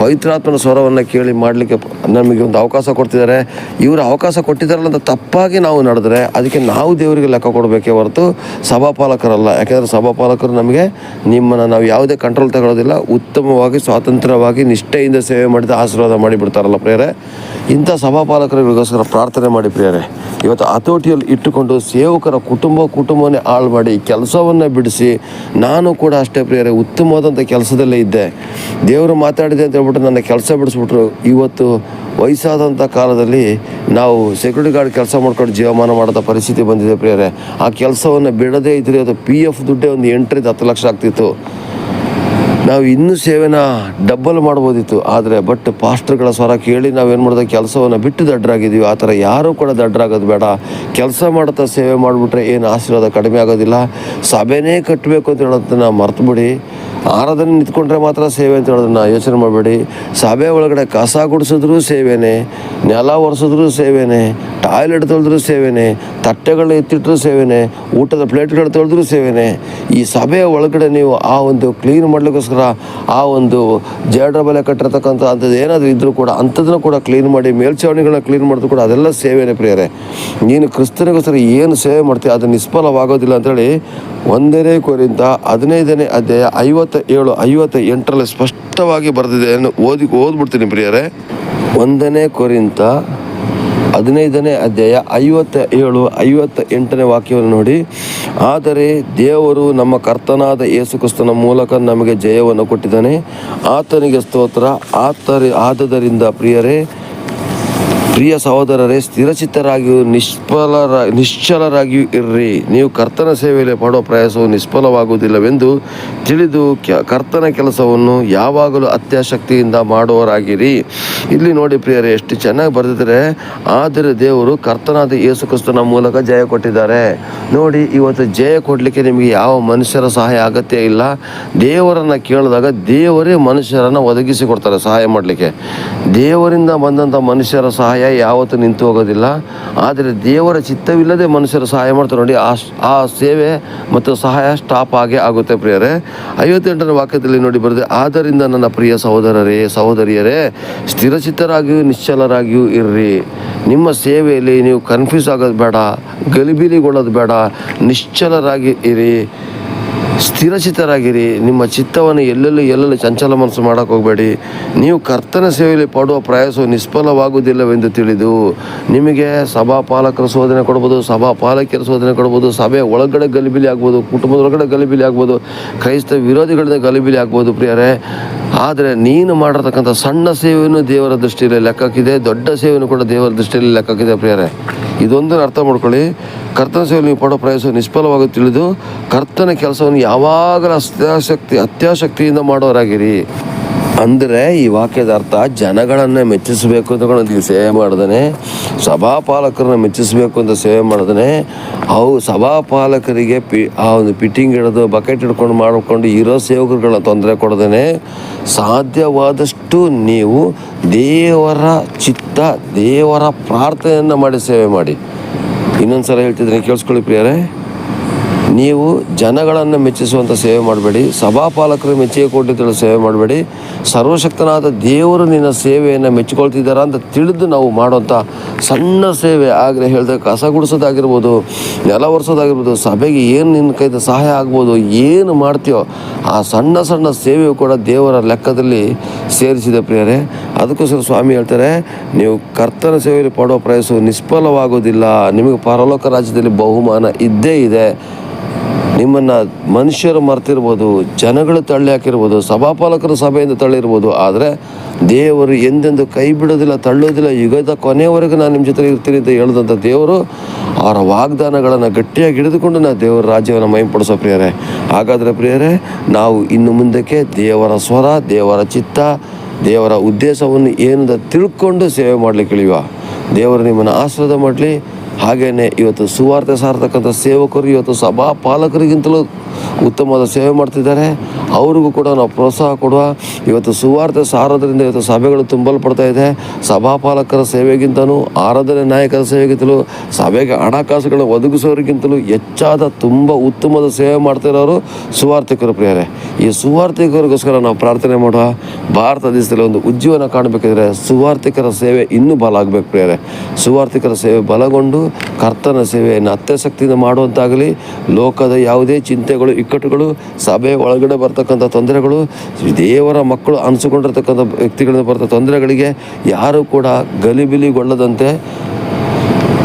ಪವಿತ್ರಾತ್ಮನ ಸ್ವರವನ್ನು ಕೇಳಿ ಮಾಡಲಿಕ್ಕೆ ನಮಗೆ ಒಂದು ಅವಕಾಶ ಕೊಡ್ತಿದ್ದಾರೆ. ಇವರು ಅವಕಾಶ ಕೊಟ್ಟಿದ್ದಾರಲ್ಲ ಅಂತ ತಪ್ಪಾಗಿ ನಾವು ನಡೆದ್ರೆ ಅದಕ್ಕೆ ನಾವು ದೇವರಿಗೆ ಲೆಕ್ಕ ಕೊಡಬೇಕೇ ಹೊರತು ಸಭಾಪಾಲಕರಲ್ಲ. ಯಾಕೆಂದರೆ ಸಭಾಪಾಲಕರು ನಮಗೆ ನಿಮ್ಮನ್ನು ನಾವು ಯಾವುದೇ ಕಂಟ್ರೋಲ್ ತಗೊಳ್ಳೋದಿಲ್ಲ ಉತ್ತಮವಾಗಿ, ಸ್ವಾತಂತ್ರ್ಯವಾಗಿ, ನಿಷ್ಠೆಯಿಂದ ಸೇವೆ ಮಾಡಿದ ಆಶೀರ್ವಾದ ಮಾಡಿಬಿಡ್ತಾರಲ್ಲ ಪ್ರಿಯರೇ. ಇಂಥ ಸಭಾಪಾಲಕರಿಗೋಸ್ಕರ ಪ್ರಾರ್ಥನೆ ಮಾಡಿ ಪ್ರಿಯರೇ. ಇವತ್ತು ಹತೋಟಿಯಲ್ಲಿ ಇಟ್ಟುಕೊಂಡು ಸೇವಕರ ಕುಟುಂಬ, ಕುಟುಂಬವನ್ನೇ ಹಾಳು ಮಾಡಿ ಕೆಲಸವನ್ನು ಬಿಡಿಸಿ ನಾನು ಕೂಡ ಅಷ್ಟೇ ಪ್ರಿಯರೇ ಉತ್ತಮವಾದಂಥ ಕೆಲಸದಲ್ಲೇ ಇದ್ದೆ. ದೇವರು ಮಾತಾಡಿದೆ ಅಂತ ಹೇಳ್ಬಿಟ್ಟು ನನ್ನ ಕೆಲಸ ಬಿಡಿಸ್ಬಿಟ್ರು. ಇವತ್ತು ವಯಸ್ಸಾದಂಥ ಕಾಲದಲ್ಲಿ ನಾವು ಸೆಕ್ಯೂರಿಟಿ ಗಾರ್ಡ್ ಕೆಲಸ ಮಾಡ್ಕೊಂಡು ಜೀವಮಾನ ಮಾಡೋದ ಪರಿಸ್ಥಿತಿ ಬಂದಿದೆ ಪ್ರಿಯರೇ. ಆ ಕೆಲಸವನ್ನು ಬಿಡದೇ ಇದ್ರೆ ಅದು ಪಿ ಎಫ್ ದುಡ್ಡೇ ಒಂದು ಎಂಟ್ರಿಂದ ಹತ್ತು ಲಕ್ಷ ಆಗ್ತಿತ್ತು. ನಾವು ಇನ್ನೂ ಸೇವೆನ ಡಬ್ಬಲ್ ಮಾಡ್ಬೋದಿತ್ತು. ಆದರೆ ಬಟ್ ಪಾಸ್ಟರ್ಗಳ ಸ್ವರ ಕೇಳಿ ನಾವೇನು ಮಾಡಿದೆ, ಕೆಲಸವನ್ನು ಬಿಟ್ಟು ದಡ್ಡರಾಗಿದ್ದೀವಿ ಆ ಥರ ಯಾರೂ ಕೂಡ ದಡ್ಡರಾಗೋದು ಬೇಡ. ಕೆಲಸ ಮಾಡ್ತಾ ಸೇವೆ ಮಾಡಿಬಿಟ್ರೆ ಏನು ಆಶೀರ್ವಾದ ಕಡಿಮೆ ಆಗೋದಿಲ್ಲ. ಸಭೆನೇ ಕಟ್ಟಬೇಕು ಅಂತ ಹೇಳೋದನ್ನ ಮರ್ತುಬಿಡಿ. ಆರಾಧನೆ ನಿಂತ್ಕೊಂಡ್ರೆ ಮಾತ್ರ ಸೇವೆ ಅಂತ ಹೇಳೋದನ್ನ ಯೋಚನೆ ಮಾಡಬೇಡಿ. ಸಭೆ ಒಳಗಡೆ ಕಸ ಗುಡಿಸಿದ್ರೂ ಸೇವೆನೇ, ನೆಲ ಒರೆಸಿದ್ರೂ ಸೇವೆನೇ, ಟಾಯ್ಲೆಟ್ ತೊಳೆದ್ರು ಸೇವೆನೇ ತಟ್ಟೆಗಳನ್ನ ಎತ್ತಿಟ್ರೂ ಸೇವೆನೇ, ಊಟದ ಪ್ಲೇಟ್ಗಳು ತೊಳೆದ್ರು ಸೇವೆನೇ. ಈ ಸಭೆಯ ಒಳಗಡೆ ನೀವು ಆ ಒಂದು ಕ್ಲೀನ್ ಮಾಡಲಿಕ್ಕೋಸ್ಕರ ಆ ಒಂದು ಜೇಡ್ರ ಬಲೆ ಕಟ್ಟಿರ್ತಕ್ಕಂಥ ಅಂಥದ್ದು ಏನಾದರೂ ಇದ್ದರೂ ಕೂಡ ಅಂಥದ್ದನ್ನು ಕೂಡ ಕ್ಲೀನ್ ಮಾಡಿ, ಮೇಲ್ಛಾವಣಿಗಳನ್ನ ಕ್ಲೀನ್ ಮಾಡಿದ್ರು ಕೂಡ ಅದೆಲ್ಲ ಸೇವೆನೇ ಪ್ರಿಯರೇ. ನೀನು ಕ್ರಿಸ್ತನಿಗೋಸ್ಕರ ಏನು ಸೇವೆ ಮಾಡ್ತೀಯ ಅದು ನಿಷ್ಫಲವಾಗೋದಿಲ್ಲ ಅಂತೇಳಿ ಒಂದನೇ ಕೋರಿಂದ ಹದಿನೈದನೇ ಅಧ್ಯಾಯ ಐವತ್ತ ಏಳು, ಐವತ್ತ ಎಂಟರಲ್ಲಿ ಸ್ಪಷ್ಟವಾಗಿ ಬರೆದಿದೆ. ಓದಿ, ಓದ್ಬಿಡ್ತೀನಿ ಪ್ರಿಯರೇ. ಒಂದನೇ ಕೋರಿಂದ ಹದಿನೈದನೇ ಅಧ್ಯಾಯ ಐವತ್ತ ಏಳು, ಐವತ್ತ ಎಂಟನೇ ವಾಕ್ಯವನ್ನು ನೋಡಿ. ಆದರೆ ದೇವರು ನಮ್ಮ ಕರ್ತನಾದ ಯೇಸು ಕ್ರಿಸ್ತನ ಮೂಲಕ ನಮಗೆ ಜಯವನ್ನು ಕೊಟ್ಟಿದ್ದಾನೆ. ಆತನಿಗೆ ಸ್ತೋತ್ರ. ಆತರಿ, ಆದದರಿಂದ ಪ್ರಿಯರೇ ಪ್ರಿಯ ಸಹೋದರರೇ, ಸ್ಥಿರಚಿತ್ತರಾಗಿಯೂ ನಿಷ್ಫಲರ, ನಿಶ್ಚಲರಾಗಿಯೂ ಇರ್ರಿ. ನೀವು ಕರ್ತನ ಸೇವೆಯಲ್ಲಿ ಪಡುವ ಪ್ರಯಾಸವು ನಿಷ್ಫಲವಾಗುವುದಿಲ್ಲವೆಂದು ತಿಳಿದು ಕರ್ತನ ಕೆಲಸವನ್ನು ಯಾವಾಗಲೂ ಅತ್ಯಾಸಕ್ತಿಯಿಂದ ಮಾಡುವವರಾಗಿರಿ. ಇಲ್ಲಿ ನೋಡಿ ಪ್ರಿಯರೇ, ಎಷ್ಟು ಚೆನ್ನಾಗಿ ಬರೆದಿದ್ರೆ ಆದರೆ ದೇವರು ಕರ್ತನಾದ ಯೇಸು ಕ್ರಿಸ್ತನ ಮೂಲಕ ಜಯ ಕೊಟ್ಟಿದ್ದಾರೆ. ನೋಡಿ, ಇವತ್ತು ಜಯ ಕೊಡಲಿಕ್ಕೆ ನಿಮಗೆ ಯಾವ ಮನುಷ್ಯರ ಸಹಾಯ ಅಗತ್ಯ ಇಲ್ಲ. ದೇವರನ್ನು ಕೇಳಿದಾಗ ದೇವರೇ ಮನುಷ್ಯರನ್ನು ಒದಗಿಸಿ ಕೊಡ್ತಾರೆ ಸಹಾಯ ಮಾಡಲಿಕ್ಕೆ. ದೇವರಿಂದ ಬಂದಂಥ ಮನುಷ್ಯರ ಸಹಾಯ ಯಾವತ್ತೂ ನಿಂತು ಹೋಗೋದಿಲ್ಲ. ಆದರೆ ದೇವರ ಚಿತ್ತವಿಲ್ಲದೆ ಮನುಷ್ಯರು ಸಹಾಯ ಮಾಡ್ತಾರೆ ನೋಡಿ, ಆ ಆ ಸೇವೆ ಮತ್ತು ಸಹಾಯ ಸ್ಟಾಪ್ ಆಗೇ ಆಗುತ್ತೆ ಪ್ರಿಯರೇ. ಐವತ್ತೆಂಟರ ವಾಕ್ಯದಲ್ಲಿ ನೋಡಿ ಬರೆದೆ, ಆದ್ದರಿಂದ ನನ್ನ ಪ್ರಿಯ ಸಹೋದರರೇ, ಸಹೋದರಿಯರೇ, ಸ್ಥಿರಚಿತ್ತರಾಗಿಯೂ ನಿಶ್ಚಲರಾಗಿಯೂ ಇರ್ರಿ. ನಿಮ್ಮ ಸೇವೆಯಲ್ಲಿ ನೀವು ಕನ್ಫ್ಯೂಸ್ ಆಗೋದು ಬೇಡ, ಗಲಿಬಿಲಿಗೊಳ್ಳೋದು ಬೇಡ, ನಿಶ್ಚಲರಾಗಿ ಇರಿ. ಸ್ಥಿರಚಿತರಾಗಿರಿ ನಿಮ್ಮ ಚಿತ್ತವನ್ನು ಎಲ್ಲೆಲ್ಲಿ ಎಲ್ಲೆಲ್ಲಿ ಚಂಚಲ ಮನಸ್ಸು ಮಾಡೋಕೆ ಹೋಗಬೇಡಿ. ನೀವು ಕರ್ತನ ಸೇವೆಯಲ್ಲಿ ಪಡುವ ಪ್ರಯಾಸವು ನಿಷ್ಫಲವಾಗುವುದಿಲ್ಲವೆಂದು ತಿಳಿದು, ನಿಮಗೆ ಸಭಾಪಾಲಕರ ಶೋಧನೆ ಕೊಡ್ಬೋದು, ಸಭಾಪಾಲಕಿಯರ ಶೋಧನೆ ಕೊಡ್ಬೋದು ಸಭೆ ಒಳಗಡೆ ಗಲಿಬಿಲಿ ಆಗ್ಬೋದು ಕುಟುಂಬದ ಒಳಗಡೆ ಗಲಿಬಿಲಿ ಆಗ್ಬೋದು, ಕ್ರೈಸ್ತ ವಿರೋಧಿಗಳಿಂದ ಗಲಿಬಿಲಿ ಆಗ್ಬೋದು ಪ್ರಿಯರೇ. ಆದರೆ ನೀನು ಮಾಡಿರ್ತಕ್ಕಂಥ ಸಣ್ಣ ಸೇವೆಯನ್ನು ದೇವರ ದೃಷ್ಟಿಯಲ್ಲಿ ಲೆಕ್ಕಕ್ಕಿದೆ, ದೊಡ್ಡ ಸೇವೆಯನ್ನು ಕೂಡ ದೇವರ ದೃಷ್ಟಿಯಲ್ಲಿ ಲೆಕ್ಕಕ್ಕಿದೆ ಪ್ರಿಯರೇ. ಇದೊಂದನ್ನು ಅರ್ಥ ಮಾಡ್ಕೊಳ್ಳಿ. ಕರ್ತನ ಸೇವೆಯಲ್ಲಿ ನೀವು ಪಡೋ ಪ್ರಯಾಸ ನಿಷ್ಫಲವಾಗಿ ತಿಳಿದು ಕರ್ತನ ಕೆಲಸವನ್ನು ಯಾವಾಗಲೂ ಅತ್ಯಾಸಕ್ತಿ ಅತ್ಯಾಸಕ್ತಿಯಿಂದ ಮಾಡೋರಾಗಿರಿ. ಅಂದರೆ ಈ ವಾಕ್ಯದ ಅರ್ಥ ಜನಗಳನ್ನು ಮೆಚ್ಚಿಸಬೇಕು ಅಂತ ಸೇವೆ ಮಾಡ್ದೇ ಸಭಾಪಾಲಕರನ್ನ ಮೆಚ್ಚಿಸಬೇಕು ಅಂತ ಸೇವೆ ಮಾಡ್ದೇ ಅವು ಸಭಾಪಾಲಕರಿಗೆ ಪಿ, ಆ ಒಂದು ಪಿಟ್ಟಿಂಗ್ ಹಿಡಿದು ಬಕೆಟ್ ಹಿಡ್ಕೊಂಡು ಮಾಡಿಕೊಂಡು ಇರೋ ಸೇವಕರುಗಳನ್ನ ತೊಂದರೆ ಕೊಡದೇ ಸಾಧ್ಯವಾದಷ್ಟು ನೀವು ದೇವರ ಚಿತ್ತ, ದೇವರ ಪ್ರಾರ್ಥನೆಯನ್ನು ಮಾಡಿ ಸೇವೆ ಮಾಡಿ. ಇನ್ನೊಂದು ಸಲ ಹೇಳ್ತಿದ್ರೆ ಕೇಳಿಸ್ಕೊಳ್ಳಿ ಪ್ರಿಯರೇ. ನೀವು ಜನಗಳನ್ನು ಮೆಚ್ಚಿಸುವಂಥ ಸೇವೆ ಮಾಡಬೇಡಿ, ಸಭಾಪಾಲಕರು ಮೆಚ್ಚುಗೆ ಕೊಟ್ಟಿದ್ದಳು ಸೇವೆ ಮಾಡಬೇಡಿ, ಸರ್ವಶಕ್ತನಾದ ದೇವರು ನಿನ್ನ ಸೇವೆಯನ್ನು ಮೆಚ್ಚಿಕೊಳ್ತಿದ್ದಾರ ಅಂತ ತಿಳಿದು ನಾವು ಮಾಡುವಂಥ ಸಣ್ಣ ಸೇವೆ ಆಗಲೇ ಹೇಳಿದ್ರೆ ಕಸ ಗುಡಿಸೋದಾಗಿರ್ಬೋದು, ನೆಲ ಒರೆಸೋದಾಗಿರ್ಬೋದು, ಸಭೆಗೆ ಏನು ನಿನ್ನ ಕೈದ ಸಹಾಯ ಆಗ್ಬೋದು, ಏನು ಮಾಡ್ತೀಯೋ ಆ ಸಣ್ಣ ಸಣ್ಣ ಸೇವೆಯು ಕೂಡ ದೇವರ ಲೆಕ್ಕದಲ್ಲಿ ಸೇರಿಸಿದೆ ಪ್ರಿಯರೇ. ಅದಕ್ಕೋಸ್ಕರ ಸ್ವಾಮಿ ಹೇಳ್ತಾರೆ, ನೀವು ಕರ್ತನ ಸೇವೆಯಲ್ಲಿ ಪಡುವ ಪ್ರಯಾಸವು ನಿಷ್ಫಲವಾಗೋದಿಲ್ಲ ನಿಮಗೆ ಪರಲೋಕ ರಾಜ್ಯದಲ್ಲಿ ಬಹುಮಾನ ಇದ್ದೇ ಇದೆ. ನಿಮ್ಮನ್ನು ಮನುಷ್ಯರು ಮರ್ತಿರ್ಬೋದು, ಜನಗಳು ತಳ್ಳಿ ಹಾಕಿರ್ಬೋದು, ಸಭಾಪಾಲಕರ ಸಭೆಯಿಂದ ತಳ್ಳಿರ್ಬೋದು, ಆದರೆ ದೇವರು ಎಂದೆಂದು ಕೈ ಬಿಡೋದಿಲ್ಲ, ತಳ್ಳೋದಿಲ್ಲ, ಯುಗದ ಕೊನೆಯವರೆಗೂ ನಾನು ನಿಮ್ಮ ಜೊತೆ ಇರ್ತೀನಿ ಅಂತ ಹೇಳಿದಂಥ ದೇವರು ಅವರ ವಾಗ್ದಾನಗಳನ್ನು ಗಟ್ಟಿಯಾಗಿ ಹಿಡಿದುಕೊಂಡು ನಾನು ದೇವರ ರಾಜ್ಯವನ್ನು ಮೈಂಪಡಿಸೋ ಪ್ರಿಯರೇ. ಹಾಗಾದರೆ ಪ್ರಿಯರೇ, ನಾವು ಇನ್ನು ಮುಂದಕ್ಕೆ ದೇವರ ಸ್ವರ, ದೇವರ ಚಿತ್ತ, ದೇವರ ಉದ್ದೇಶವನ್ನು ಏನಂತ ತಿಳ್ಕೊಂಡು ಸೇವೆ ಮಾಡಲಿಕ್ಕೆ ಇಳಿಯುವ. ದೇವರು ನಿಮ್ಮನ್ನು ಆಶೀರ್ವಾದ ಮಾಡಲಿ ಹಾಗೆಯೇ ಇವತ್ತು ಸುವಾರ್ತೆ ಸಾರ್ತಕ್ಕಂಥ ಸೇವಕರು ಇವತ್ತು ಸಭಾ ಪಾಲಕರಿಗಿಂತಲೂ ಉತ್ತಮವಾದ ಸೇವೆ ಮಾಡ್ತಿದ್ದಾರೆ. ಅವ್ರಿಗೂ ಕೂಡ ನಾವು ಪ್ರೋತ್ಸಾಹ ಕೊಡುವ. ಇವತ್ತು ಸುವಾರ್ತೆ ಸಾರೋದ್ರಿಂದ ಇವತ್ತು ಸಭೆಗಳು ತುಂಬಲ್ಪಡ್ತಾ ಇದೆ. ಸಭಾಪಾಲಕರ ಸೇವೆಗಿಂತಲೂ, ಆರಾಧನೆ ನಾಯಕರ ಸೇವೆಗಿಂತಲೂ, ಸಭೆಗೆ ಹಣಕಾಸುಗಳನ್ನು ಒದಗಿಸೋರಿಗಿಂತಲೂ ಹೆಚ್ಚಾದ, ತುಂಬ ಉತ್ತಮವಾದ ಸೇವೆ ಮಾಡ್ತಿರೋರು ಸುವಾರ್ಥಿಕರು ಪ್ರಿಯರೇ. ಈ ಸುವಾರ್ಥಿಕರಿಗೋಸ್ಕರ ನಾವು ಪ್ರಾರ್ಥನೆ ಮಾಡುವ. ಭಾರತ ದೇಶದಲ್ಲಿ ಒಂದು ಉಜ್ಜೀವನ ಕಾಣಬೇಕಿದ್ರೆ ಸುವಾರ್ಥಿಕರ ಸೇವೆ ಇನ್ನೂ ಬಲ ಆಗಬೇಕು ಪ್ರಿಯರೇ. ಸುವಾರ್ಥಿಕರ ಸೇವೆ ಬಲಗೊಂಡು, ಕರ್ತನ ಸೇವೆಯನ್ನು ಅತ್ಯಾಸಕ್ತಿಯಿಂದ ಮಾಡುವಂತಾಗಲಿ. ಲೋಕದ ಯಾವುದೇ ಚಿಂತೆಗಳು ಇಕ್ಕಟ್ಟುಗಳು, ಸಭೆ ಒಳಗಡೆ ಬರ್ತಕ್ಕಂಥ ತೊಂದರೆಗಳು, ದೇವರ ಮಕ್ಕಳು ಅನಿಸಿಕೊಂಡಿರ್ತಕ್ಕಂಥ ವ್ಯಕ್ತಿಗಳಿಂದ ಬರ್ತ ತೊಂದರೆಗಳಿಗೆ ಯಾರು ಕೂಡ ಗಲಿಬಿಲಿಗೊಳ್ಳದಂತೆ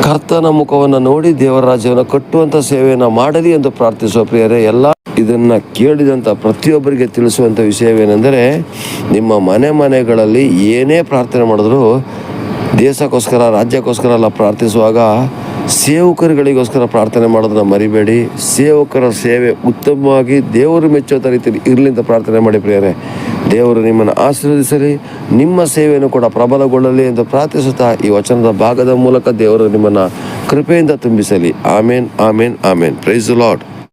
ಕರ್ತನ ಮುಖವನ್ನು ನೋಡಿ ದೇವರ ರಾಜ್ಯವನ್ನು ಕಟ್ಟುವಂಥ ಸೇವೆಯನ್ನು ಮಾಡಲಿ ಎಂದು ಪ್ರಾರ್ಥಿಸುವ ಪ್ರಿಯರೇ, ಎಲ್ಲ ಇದನ್ನು ಕೇಳಿದಂಥ ಪ್ರತಿಯೊಬ್ಬರಿಗೆ ತಿಳಿಸುವಂಥ ವಿಷಯವೇನೆಂದರೆ, ನಿಮ್ಮ ಮನೆ ಮನೆಗಳಲ್ಲಿ ಏನೇ ಪ್ರಾರ್ಥನೆ ಮಾಡಿದ್ರು ದೇಶಕ್ಕೋಸ್ಕರ, ರಾಜ್ಯಕ್ಕೋಸ್ಕರ ಎಲ್ಲ ಪ್ರಾರ್ಥಿಸುವಾಗ ಸೇವಕರುಗಳಿಗೋಸ್ಕರ ಪ್ರಾರ್ಥನೆ ಮಾಡೋದನ್ನು ಮರಿಬೇಡಿ. ಸೇವಕರ ಸೇವೆ ಉತ್ತಮವಾಗಿ ದೇವರು ಮೆಚ್ಚುವಂಥ ರೀತಿಯಲ್ಲಿ ಇರಲಿ ಅಂತ ಪ್ರಾರ್ಥನೆ ಮಾಡಿ ಪ್ರಿಯರೇ. ದೇವರು ನಿಮ್ಮನ್ನು ಆಶೀರ್ವದಿಸಲಿ, ನಿಮ್ಮ ಸೇವೆಯನ್ನು ಕೂಡ ಪ್ರಬಲಗೊಳ್ಳಲಿ ಎಂದು ಪ್ರಾರ್ಥಿಸುತ್ತಾ ಈ ವಚನದ ಭಾಗದ ಮೂಲಕ ದೇವರು ನಿಮ್ಮನ್ನು ಕೃಪೆಯಿಂದ ತುಂಬಿಸಲಿ. ಆಮೇನ್ ಆಮೇನ್ ಆಮೇನ್. Price lord